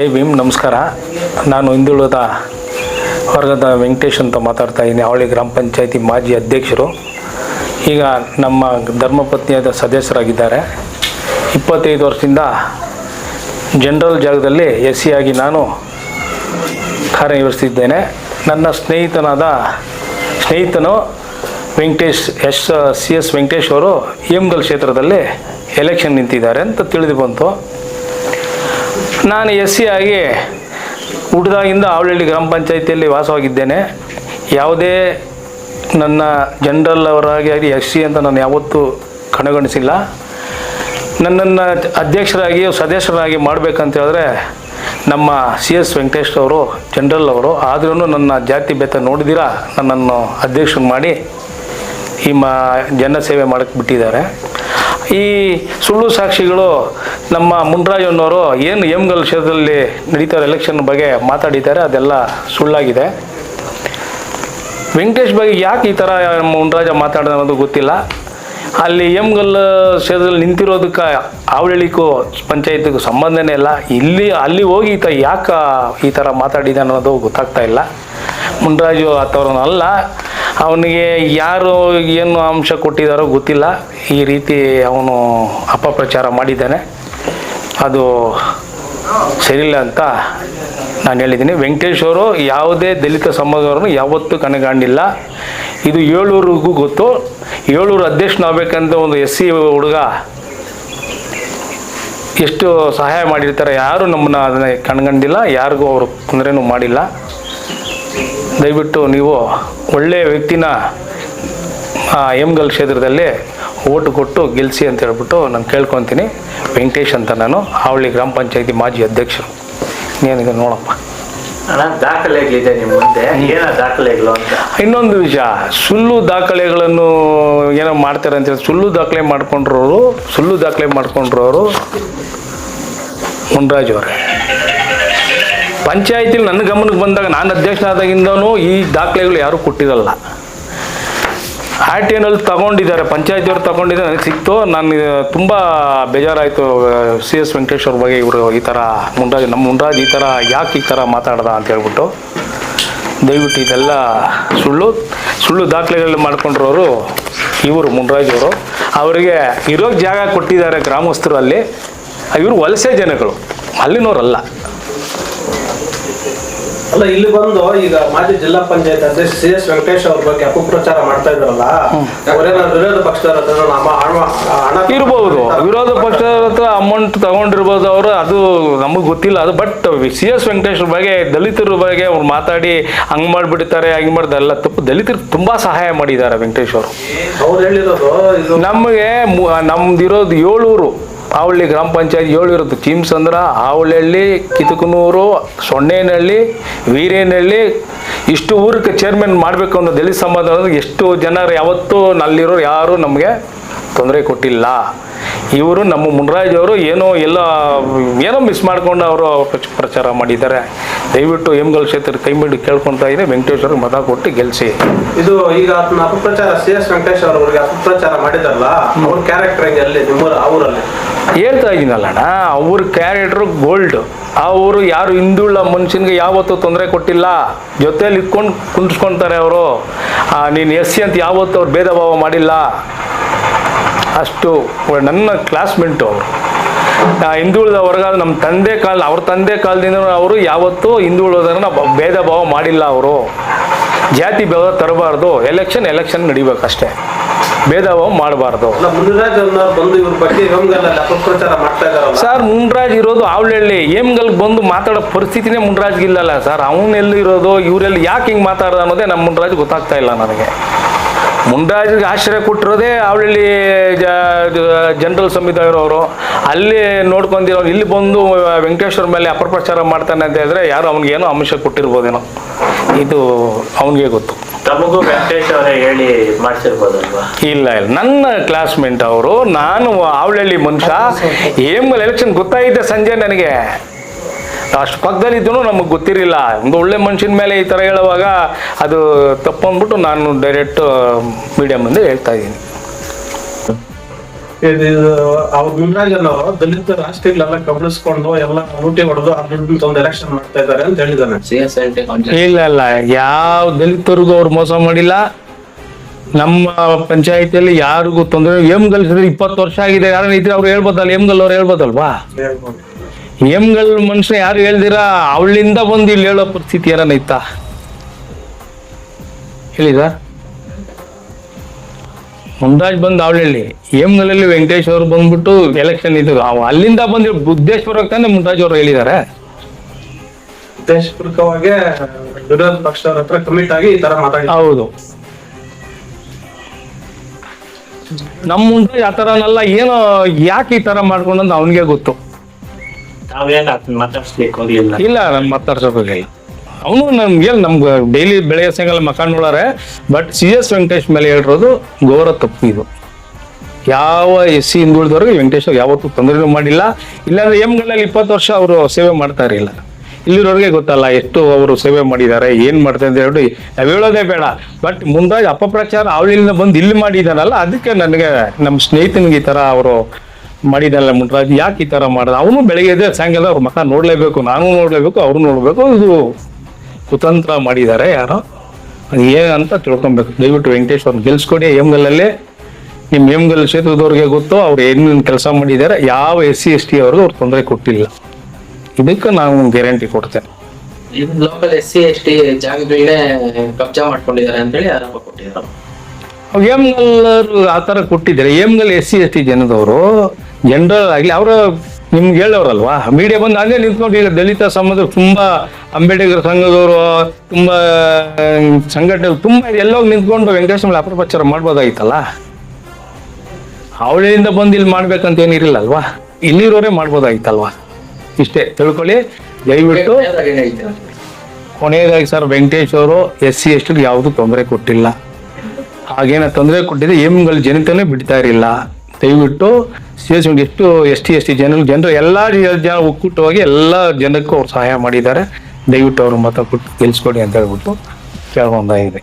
ಜೈ ಭೀಮ್ ನಮಸ್ಕಾರ. ನಾನು ಹಿಂದುಳಿದ ವರ್ಗದ ವೆಂಕಟೇಶ್ ಅಂತ ಮಾತಾಡ್ತಾ ಇದ್ದೀನಿ. ಅವಳಿ ಗ್ರಾಮ ಪಂಚಾಯತಿ ಮಾಜಿ ಅಧ್ಯಕ್ಷರು. ಈಗ ನಮ್ಮ ಧರ್ಮಪತ್ನಿಯಾದ ಸದಸ್ಯರಾಗಿದ್ದಾರೆ. ಇಪ್ಪತ್ತೈದು ವರ್ಷದಿಂದ ಜನರಲ್ ಜಾಗದಲ್ಲಿ ಎಸ್ ಆಗಿ ನಾನು ಕಾರ್ಯನಿರ್ವಹಿಸ್ತಿದ್ದೇನೆ. ನನ್ನ ಸ್ನೇಹಿತನಾದ ಸ್ನೇಹಿತನು Venkatesh, S, C, S Venkatesh ಅವರು ಹೇಮಗಲ್ ಕ್ಷೇತ್ರದಲ್ಲಿ ಎಲೆಕ್ಷನ್ ನಿಂತಿದ್ದಾರೆ ಅಂತ ತಿಳಿದು ಬಂತು. ನಾನು ಎಸ್ ಸಿ ಆಗಿ ಹುಟ್ಟಿದಾಗಿಂದ ಆವಳಹಳ್ಳಿ ಗ್ರಾಮ ಪಂಚಾಯಿತಿಯಲ್ಲಿ ವಾಸವಾಗಿದ್ದೇನೆ. ಯಾವುದೇ ನನ್ನ ಜನರಲ್ ಅವರಾಗಿ ಆಗಲಿ ಎಸ್ ಸಿ ಅಂತ ನಾನು ಯಾವತ್ತೂ ಕಣಗಣಿಸಿಲ್ಲ. ನನ್ನನ್ನು ಅಧ್ಯಕ್ಷರಾಗಿ ಸದಸ್ಯರಾಗಿ ಮಾಡಬೇಕಂತ ಹೇಳಿದ್ರೆ ನಮ್ಮ ಸಿ ಎಸ್ ವೆಂಕಟೇಶ್ ಅವರು, ಜನರಲ್ ಅವರು ಆದ್ರೂ ನನ್ನ ಜಾತಿ ಭೇದ ನೋಡಿದಿರಾ, ನನ್ನನ್ನು ಅಧ್ಯಕ್ಷರು ಮಾಡಿ ಈ ಜನ ಜನಸೇವೆ ಮಾಡಕ್ಕೆ ಬಿಟ್ಟಿದ್ದಾರೆ. ಈ ಸುಳ್ಳು ಸಾಕ್ಷಿಗಳು ನಮ್ಮ ಮುನ್ರಾಜಣ್ಣವರು ಏನು ಹೇಮಗಲ್ ಕ್ಷೇತ್ರದಲ್ಲಿ ನಡೀತಾ ಇರೋ ಎಲೆಕ್ಷನ್ ಬಗ್ಗೆ ಮಾತಾಡಿದ್ದಾರೆ, ಅದೆಲ್ಲ ಸುಳ್ಳಾಗಿದೆ. ವೆಂಕಟೇಶ್ ಬಗ್ಗೆ ಯಾಕೆ ಈ ಥರ ಮುನ್ರಾಜ ಮಾತಾಡೋದು ಅನ್ನೋದು ಗೊತ್ತಿಲ್ಲ. ಅಲ್ಲಿ ಹೇಮಗಲ್ ಕ್ಷೇತ್ರದಲ್ಲಿ ನಿಂತಿರೋದಕ್ಕೆ ಆವಳಿಗೂ ಪಂಚಾಯತ್ಗೂ ಸಂಬಂಧನೇ ಇಲ್ಲ. ಇಲ್ಲಿ, ಅಲ್ಲಿ ಹೋಗಿ ಈತ ಯಾಕೆ ಈ ಥರ ಮಾತಾಡಿದೆ ಅನ್ನೋದು ಗೊತ್ತಾಗ್ತಾ ಇಲ್ಲ. ಮುಂಡ್ರಾಜು ಆತವ್ರನ್ನ ಅಲ್ಲ ಅವನಿಗೆ ಯಾರು ಏನು ಅಂಶ ಕೊಟ್ಟಿದ್ದಾರೋ ಗೊತ್ತಿಲ್ಲ. ಈ ರೀತಿ ಅವನು ಅಪಪ್ರಚಾರ ಮಾಡಿದ್ದಾನೆ. ಅದು ಸರಿಯಿಲ್ಲ ಅಂತ ನಾನು ಹೇಳಿದ್ದೀನಿ. ವೆಂಕಟೇಶ್ ಅವರು ಯಾವುದೇ ದಲಿತ ಸಮಾಜವನ್ನು ಯಾವತ್ತೂ ಕಣಗಾಣಿಲ್ಲ ಇದು ಏಳೂರಿಗೂ ಗೊತ್ತು. ಏಳೂರು ಅಧ್ಯಕ್ಷನಾಗಬೇಕಂತ ಒಂದು ಎಸ್ ಸಿ ಹುಡುಗ ಎಷ್ಟು ಸಹಾಯ ಮಾಡಿರ್ತಾರೆ, ಯಾರು ನಮ್ಮನ್ನ ಅದನ್ನ ಕಣ್ಗಂಡಿಲ್ಲ. ಯಾರಿಗೂ ಅವರು ತೊಂದರೆನೂ ಮಾಡಿಲ್ಲ. ದಯವಿಟ್ಟು ನೀವು ಒಳ್ಳೆಯ ವ್ಯಕ್ತಿನ ಎಮ್ಗಲ್ ಕ್ಷೇತ್ರದಲ್ಲಿ ಓಟು ಕೊಟ್ಟು ಗೆಲ್ಲಿಸಿ ಅಂತ ಹೇಳ್ಬಿಟ್ಟು ನಾನು ಕೇಳ್ಕೊತೀನಿ. ವೆಂಕಟೇಶ್ ಅಂತ ನಾನು ಹಾವಳಿ ಗ್ರಾಮ ಪಂಚಾಯತಿ ಮಾಜಿ ಅಧ್ಯಕ್ಷರು. ನೀನಿಗೆ ನೋಡಪ್ಪ. ಅಣ್ಣ ದಾಖಲೆಗಳಿದೆ ನಿಮ್ಮ ಮುಂದೆ. ಏನ ದಾಖಲೆಗಳು ಅಂತ? ಇನ್ನೊಂದು ವಿಷಯ ಸುಳ್ಳು ದಾಖಲೆಗಳನ್ನು ಏನೋ ಮಾಡ್ತಾರೆ ಅಂತೇಳಿ ಸುಳ್ಳು ದಾಖಲೆ ಮಾಡ್ಕೊಂಡ್ರವರು ಸುಳ್ಳು ದಾಖಲೆ ಮಾಡ್ಕೊಂಡ್ರವರು ಮುನ್ರಾಜ್ ಅವರೇ. ಪಂಚಾಯತಿಲಿ ನನ್ನ ಗಮನಕ್ಕೆ ಬಂದಾಗ ನಾನು ಅಧ್ಯಕ್ಷನಾದಾಗಿಂದನೂ ಈ ದಾಖಲೆಗಳು ಯಾರೂ ಕೊಟ್ಟಿರಲ್ಲ. ಆರ್ ಟಿ ಎನಲ್ಲಿ ತಗೊಂಡಿದ್ದಾರೆ, ಪಂಚಾಯತಿಯವ್ರು ತಗೊಂಡಿದ್ದಾರೆ, ನನಗೆ ಸಿಕ್ತು. ನಾನು, ತುಂಬ ಬೇಜಾರಾಯಿತು ಸಿ ಎಸ್ ವೆಂಕಟೇಶ್ವರ ಬಗ್ಗೆ ಇವರು ಈ ಥರ ಮುಂಡಾಜ್ ನಮ್ಮ ಮುಂಡಾಜ್ ಈ ಥರ ಯಾಕೆ ಈ ಥರ ಮಾತಾಡ್ದ ಅಂತ ಹೇಳ್ಬಿಟ್ಟು, ದಯವಿಟ್ಟು ಇದೆಲ್ಲ ಸುಳ್ಳು ಸುಳ್ಳು ದಾಖಲೆಗಳಲ್ಲಿ ಮಾಡ್ಕೊಂಡಿರೋರು ಇವರು ಅವರು. ಅವರಿಗೆ ಇರೋ ಜಾಗ ಕೊಟ್ಟಿದ್ದಾರೆ ಗ್ರಾಮಸ್ಥರು ಅಲ್ಲಿ. ಇವರು ವಲಸೆ ಜನಗಳು, ಅಲ್ಲಿನವರಲ್ಲ. ಅಲ್ಲ ಇಲ್ಲಿ ಬಂದು ಈಗ ಮಾಜಿ ಜಿಲ್ಲಾ ಪಂಚಾಯತ್ ಅಧ್ಯಕ್ಷ ಸಿ ಎಸ್ ವೆಂಕಟೇಶ್ ಅವ್ರ ಬಗ್ಗೆ ಅಪಪ್ರಚಾರ ಮಾಡ್ತಾ ಇದ್ರಲ್ಲ ಅವರೇನಾದ್ರು ವಿರೋಧ ಪಕ್ಷದವ್ರ ಹತ್ರ ನಮ್ಮ ಹಣ- ಇರ್ಬೋದು. ವಿರೋಧ ಪಕ್ಷದ ಹತ್ರ ಅಮೌಂಟ್ ತಗೊಂಡಿರ್ಬೋದು ಅವರು. ಅದು ನಮಗೆ ಗೊತ್ತಿಲ್ಲ. ಅದು ಬಟ್ ಸಿ ಎಸ್ ವೆಂಕಟೇಶ್ ಬಗ್ಗೆ ದಲಿತರ ಬಗ್ಗೆ ಅವ್ರು ಮಾತಾಡಿ ಹಂಗ್ ಮಾಡಿಬಿಡ್ತಾರೆ ಹಂಗ್ ಮಾಡಿದ ಎಲ್ಲ ತಪ್ಪು ದಲಿತರು ತುಂಬಾ ಸಹಾಯ ಮಾಡಿದ್ದಾರೆ ವೆಂಕಟೇಶ್ ಅವರು. ಅವ್ರು ಹೇಳಿರೋದು ನಮಗೆ ನಮ್ದಿರೋದು ಏಳೂರು. ಆವಳ್ಳಿ ಗ್ರಾಮ ಪಂಚಾಯತ್ ಏಳು ಇರುತ್ತೆ ಚಿಮ್ಸಂದ್ರ ಆವಳಹಳ್ಳಿ ಕಿತಕನೂರು ಸೊಣ್ಣೇನಹಳ್ಳಿ ವೀರೇನಹಳ್ಳಿ, ಇಷ್ಟು ಊರಿಗೆ ಚೇರ್ಮನ್ ಮಾಡಬೇಕು ಅನ್ನೋ ದಲಿತ ಸಮಾಜ ಎಷ್ಟು ಜನರು ಯಾವತ್ತೂ ನಲ್ಲಿರೋರು ಯಾರೂ ನಮಗೆ ತೊಂದರೆ ಕೊಟ್ಟಿಲ್ಲ. ಇವರು ನಮ್ಮ ಮುನ್ರಾಜ್ ಅವರು ಏನೋ ಎಲ್ಲ, ಏನೋ ಮಿಸ್ ಮಾಡ್ಕೊಂಡು ಅವರು ಪ್ರಚ- ಪ್ರಚಾರ ಮಾಡಿದ್ದಾರೆ. ದಯವಿಟ್ಟು ಎಮ್ಗಲ್ ಕ್ಷೇತ್ರ ಕೈ ಮಾಡಿ ಕೇಳ್ಕೊತಾ ಇದ್ದೀನಿ ವೆಂಕಟೇಶ್ವರ ಮತ ಕೊಟ್ಟು ಗೆಲ್ಸಿ. ಇದು ಈಗ ಅದನ್ನ ಅಪಪ್ರಚಾರ ಸಿ ಎಸ್ ವೆಂಕಟೇಶ್ ಅವರಿಗೆ ಅಪಪ್ರಚಾರ ಮಾಡಿದಾರಲ್ಲ ಅವ್ರ ಕ್ಯಾರೆಕ್ಟರ್ ಹೆಂಗೆ ಅಲ್ಲಿ ನಿಮ್ಮೂರ ಅವರಲ್ಲಿ ಹೇಳ್ತಾ ಇದ್ದೀನಲ್ಲಣ್ಣ ಅವ್ರ ಕ್ಯಾರೆಕ್ಟ್ರು ಗೋಲ್ಡ್ ಅವರು ಯಾರು ಹಿಂದುಳ್ಳ ಮನುಷ್ಯನಿಗೆ ಯಾವತ್ತೂ ತೊಂದರೆ ಕೊಟ್ಟಿಲ್ಲ. ಜೊತೆಲಿ ಇಟ್ಕೊಂಡು ಕುಂದಿಸ್ಕೊಳ್ತಾರೆ ಅವರು. ನೀನು ಎಸ್ ಸಿ ಅಂತ ಯಾವತ್ತೂ ಅವ್ರು ಭೇದ ಭಾವ ಮಾಡಿಲ್ಲ. ಅಷ್ಟು ನನ್ನ ಕ್ಲಾಸ್ಮೇಟು ಅವರು. ಹಿಂದುಳಿದ ವರ್ಗ ನಮ್ಮ ತಂದೆ ಕಾಲ, ಅವ್ರ ತಂದೆ ಕಾಲದಿಂದ ಅವರು ಯಾವತ್ತೂ ಹಿಂದುಳಿದರನ್ನ ಬ- ಭೇದ ಭಾವ ಮಾಡಿಲ್ಲ ಅವರು. ಜಾತಿ ಭೇದ ತರಬಾರ್ದು. ಎಲೆಕ್ಷನ್ ಎಲೆಕ್ಷನ್ ನಡಿಬೇಕಷ್ಟೇ. ಭೇದ ಭಾವ ಮಾಡಬಾರ್ದು ಮುನಿರಾಜ್ ಬಂದು ಇವ್ರ ಬಗ್ಗೆ ಗಂಗಲ್ಲಿ ಅಪಪ್ರಚಾರ ಮಾಡ್ತಾ ಸರ್ ಮುನ್ರಾಜ್ ಇರೋದು ಆವಳಹಳ್ಳಿ. ಏಮ್ಗಲ್ ಬಂದು ಮಾತಾಡೋ ಪರಿಸ್ಥಿತಿನೇ ಮುನ್ರಾಜ್ಗೆ ಇಲ್ಲಲ್ಲ ಸರ್. ಅವನೆಲ್ಲಿ ಇರೋದು ಇವರೆಲ್ಲಿ ಯಾಕೆ ಹಿಂಗೆ ಮಾತಾಡೋದು ಅನ್ನೋದೇ ನಮ್ಮ ಮುನ್ರಾಜ್ ಗೊತ್ತಾಗ್ತಾ ಇಲ್ಲ ನನಗೆ. ಮುಂಡಾಜಿಗೆ ಆಶ್ರಯ ಕೊಟ್ಟಿರೋದೇ ಅವಳಲ್ಲಿ ಜನರಲ್ ಇರೋರು ಅಲ್ಲಿ ನೋಡ್ಕೊಂಡಿರೋ ಇಲ್ಲಿ ಬಂದು ವೆಂಕಟೇಶ್ವರ ಮೇಲೆ ಅಪಪ್ರಚಾರ ಮಾಡ್ತಾನೆ ಅಂತ ಹೇಳಿದ್ರೆ ಯಾರು ಅವ್ನಿಗೇನೋ ಅಂಶ ಕೊಟ್ಟಿರ್ಬೋದೇನೋ. ಇದು ಅವನಿಗೆ ಗೊತ್ತು. ತಮಗೂ ವೆಂಕಟೇಶ್ ಅವರೇ ಹೇಳಿ ಮಾಡಿಸಿರ್ಬೋದಲ್ವಾ? ಇಲ್ಲ ಇಲ್ಲ. ನನ್ನ ಕ್ಲಾಸ್ಮೇಟ್ ಅವರು, ನಾನು ಆವಳಹಳ್ಳಿ ಮನುಷ್ಯ. ಏಮ್ ಎಲೆಕ್ಷನ್ ಗೊತ್ತಾಯಿದೆ ಸಂಜೆ ನನಗೆ. ಅಷ್ಟು ಪಕ್ಕದಲ್ಲಿದ್ದೂ ನಮಗೆ ಗೊತ್ತಿರಲಿಲ್ಲ. ಒಂದು ಒಳ್ಳೆ ಮನುಷ್ಯನ ಮೇಲೆ ಈ ಥರ ಹೇಳುವಾಗ ಅದು ತಪ್ಪಂದ್ಬಿಟ್ಟು ನಾನು ಡೈರೆಕ್ಟ್ ಮೀಡಿಯಾ ಮುಂದೆ ಹೇಳ್ತಾ ಇದ್ದೀನಿ. ಇದು ಅವ್ರ ಗುಂಡ್ರಾಜನ್ ಅವರು ದಲಿತ ರಾಷ್ಟ್ರೀಯಗಳೆಲ್ಲ ಕಬಳಿಸ್ಕೊಂಡು ಎಲ್ಲ ಮೂಟಿ ಹೊಡೆದು ಆ ದುಡ್ಡು ತಂದು ಎಲೆಕ್ಷನ್ ಮಾಡ್ತಾ ಇದ್ದಾರೆ ಅಂತ ಹೇಳಿದಾನೆ ಇಲ್ಲ ಇಲ್ಲ. ಯಾವ ದಲಿತರಿಗೂ ಅವ್ರು ಮೋಸ ಮಾಡಿಲ್ಲ. ನಮ್ಮ ಪಂಚಾಯತಿಯಲ್ಲಿ ಯಾರಿಗೂ ತೊಂದರೆ ಎಮ್ಗಲ್ ಇಪ್ಪತ್ತು ವರ್ಷ ಆಗಿದೆ. ಯಾರು ಇದ್ರೆ ಅವ್ರು ಹೇಳ್ಬೋದಲ್ಲ? ಎಮ್ಗಲ್ ಅವ್ರು ಹೇಳ್ಬೋದಲ್ವಾ? ಹೇಳ್ಬೋದು. ಎಮ್ಗಲ್ ಮನುಷ್ಯ ಯಾರು ಹೇಳ್ದಿರಾ? ಅವಳಿಂದ ಬಂದು ಇಲ್ಲಿ ಹೇಳೋ ಪರಿಸ್ಥಿತಿ ಏನಾನ ಇತ್ತಾ? ಹೇಳಿ ಸರ್ ಮುಂದಾಜ್ ಬಂದು ಅವಳು ಹೇಳಿ ಎಮ್ಗಲಲ್ಲಿ ವೆಂಕಟೇಶ್ ಅವರು ಬಂದ್ಬಿಟ್ಟು ಎಲೆಕ್ಷನ್ ಇದ್ರು ಅವ ಅಲ್ಲಿಂದ ಬಂದು ಬುದ್ಧೇಶ್ವರ ತಾನೆ ಮುಂದಾಜ್ ಅವರು ಹೇಳಿದ್ದಾರೆ ಉದ್ದೇಶಪೂರ್ವಕವಾಗಿ ವಿರೋಧ ಪಕ್ಷದವ್ರ ಹತ್ರ ಕಮಿಟ್ ಆಗಿ ಈ ತರ ಮಾತಾಡಿ ಹೌದು. ನಮ್ಮ ಮುಂದೆ ಆ ಥರನೆಲ್ಲ ಏನೋ ಯಾಕೆ ಈ ತರ ಮಾಡ್ಕೊಂಡಂತ ಅವನಿಗೆ ಗೊತ್ತು. ನಾವೇನ್ ಇಲ್ಲ ನಾನು ಮಾತಾಡ್ಸೋಕಾಗಿಲ್ಲ ಅವನು ನಮ್ಗೆ ನಮ್ಗೆ ಡೈಲಿ ಬೆಳಗ್ಗೆ ಸಾಯಂಕಾಲ ಮಕ್ಕ ನೋಡಾರೆ ಬಟ್ ಸಿ ಎಸ್ ವೆಂಕಟೇಶ್ ಮೇಲೆ ಹೇಳಿರೋದು ಘೋರ ತಪ್ಪು ಇದು. ಯಾವ ಎಸ್ ಸಿ ಹಿಂದುಳಿದವ್ರಿಗೆ ವೆಂಕಟೇಶ್ ಯಾವತ್ತೂ ತೊಂದರೆನೂ ಮಾಡಿಲ್ಲ. ಇಲ್ಲಾಂದ್ರೆ ಎಮ್ಗಳಲ್ಲಿ ಇಪ್ಪತ್ತು ವರ್ಷ ಅವರು ಸೇವೆ ಮಾಡ್ತಾ ಇರಲಿಲ್ಲ. ಇಲ್ಲಿರೋರಿಗೆ ಗೊತ್ತಲ್ಲ ಎಷ್ಟು ಅವರು ಸೇವೆ ಮಾಡಿದ್ದಾರೆ, ಏನು ಮಾಡ್ತಾರೆ ಅಂತ ಹೇಳಿ ನಾವು ಹೇಳೋದೇ ಬೇಡ. ಬಟ್ ಮುಂದಾಗಿ ಅಪಪ್ರಚಾರ ಅವಳಿಂದ ಬಂದು ಇಲ್ಲಿ ಮಾಡಿದಾನಲ್ಲ ಅದಕ್ಕೆ ನನಗೆ ನಮ್ಮ ಸ್ನೇಹಿತನಿಗೆ ಈ ಥರ ಅವರು ಮಾಡಿದಲ್ಲ ಮುಂಡ್ರಾಜ್ ಯಾಕೆ ಈ ಥರ ಮಾಡ್ದ? ಅವನು ಬೆಳಗ್ಗೆ ಸಾಯಂಕಾಲ ಅವ್ರ ಮಕ್ಕ ನೋಡಲೇಬೇಕು, ನಾನು ನೋಡಲೇಬೇಕು, ಅವ್ರು ನೋಡಬೇಕು, ಇದು ಕುತಂತ್ರ ಮಾಡಿದ್ದಾರೆ ಯಾರೋ? ಅದು ಏನಂತ ತಿಳ್ಕೊಬೇಕು. ದಯವಿಟ್ಟು ವೆಂಕಟೇಶ್ ಅವ್ರನ್ನ ಗೆಲ್ಸ್ಕೊಡಿ. ಎಮ್ಗಲ್ಲಲ್ಲೇ ನಿಮ್ಮ ಎಮ್ಗಲ್ ಕ್ಷೇತ್ರದವ್ರಿಗೆ ಗೊತ್ತು ಅವ್ರು ಏನೇನು ಕೆಲಸ ಮಾಡಿದ್ದಾರೆ. ಯಾವ ಎಸ್ ಸಿ ಎಸ್ ಟಿ ಅವ್ರಿಗೂ ಅವ್ರು ತೊಂದರೆ ಕೊಟ್ಟಿಲ್ಲ. ಇದಕ್ಕೆ ನಾವು ಗ್ಯಾರಂಟಿ ಕೊಡ್ತೇನೆ. Local S C S T ಜಾಗಗಳನ್ನೇ ಕಬ್ಜಾ ಮಾಡ್ಕೊಂಡಿದ್ದಾರೆ ಅಂತೇಳಿ ಆರೋಪ ಕೊಟ್ಟಿದ್ದಾರೆ ಎಮ್ಗಲ್ ಆ ಥರ ಕೊಟ್ಟಿದ್ದಾರೆ. ಎಮ್ಗಲ್ ಎಸ್ ಸಿ ಎಸ್ ಟಿ ಜನದವರು ಜನರಲ್ ಆಗಲಿ ಅವರು ನಿಮ್ಗೆ ಹೇಳೋರಲ್ವಾ? ಮೀಡಿಯಾ ಬಂದು ಅಲ್ಲೇ ನಿಂತ್ಕೊಂಡು ಈಗ ದಲಿತ ಸಮಾಜ ತುಂಬ ಅಂಬೇಡ್ಕರ್ ಸಂಘದವರು, ತುಂಬ ಸಂಘಟನೆ ತುಂಬ ಎಲ್ಲೋಗಿ ನಿಂತ್ಕೊಂಡು ವೆಂಕಟೇಶ್ ಮೇಲೆ ಅಪಪ್ರಚಾರ ಮಾಡ್ಬೋದಾಗಿತ್ತಲ್ಲ? ಅವಳಿಂದ ಬಂದು ಇಲ್ಲಿ ಮಾಡ್ಬೇಕಂತ ಏನಿರಲಿಲ್ಲಲ್ವಾ ಇಲ್ಲಿರೋರೇ ಮಾಡ್ಬೋದಾಗಿತ್ತಲ್ವಾ? ಇಷ್ಟೇ, ತಿಳ್ಕೊಳ್ಳಿ. ದಯವಿಟ್ಟು ಕೊನೆಯದಾಗಿ ಸರ್, ವೆಂಕಟೇಶ್ ಅವರು ಎಸ್ ಸಿ ಎಸ್ ಟಿ ಯಾವುದೂ ತೊಂದರೆ ಕೊಟ್ಟಿಲ್ಲ. ಹಾಗೇನ ತೊಂದರೆ ಕೊಟ್ಟಿದ್ರೆ ಎಮ್ಗಳ ಜನತೆನೇ ಬಿಡ್ತಾ ಇರಲಿಲ್ಲ. ದಯವಿಟ್ಟು ಸಿ ಎಸ್ ಎಷ್ಟು ಎಸ್ ಟಿ ಎಸ್ ಟಿ ಜನರು ಜನರು ಎಲ್ಲ ಜನ ಒಕ್ಕೂಟವಾಗಿ ಎಲ್ಲ ಜನಕ್ಕೂ ಅವ್ರು ಸಹಾಯ ಮಾಡಿದ್ದಾರೆ. ದಯವಿಟ್ಟು ಅವರು ಮತ ಕೊಟ್ಟು ಗೆಲ್ಸ್ಕೊಡಿ ಅಂತ ಹೇಳ್ಬಿಟ್ಟು ಕೇಳ್ಕೊಂಡಾಗಿದೆ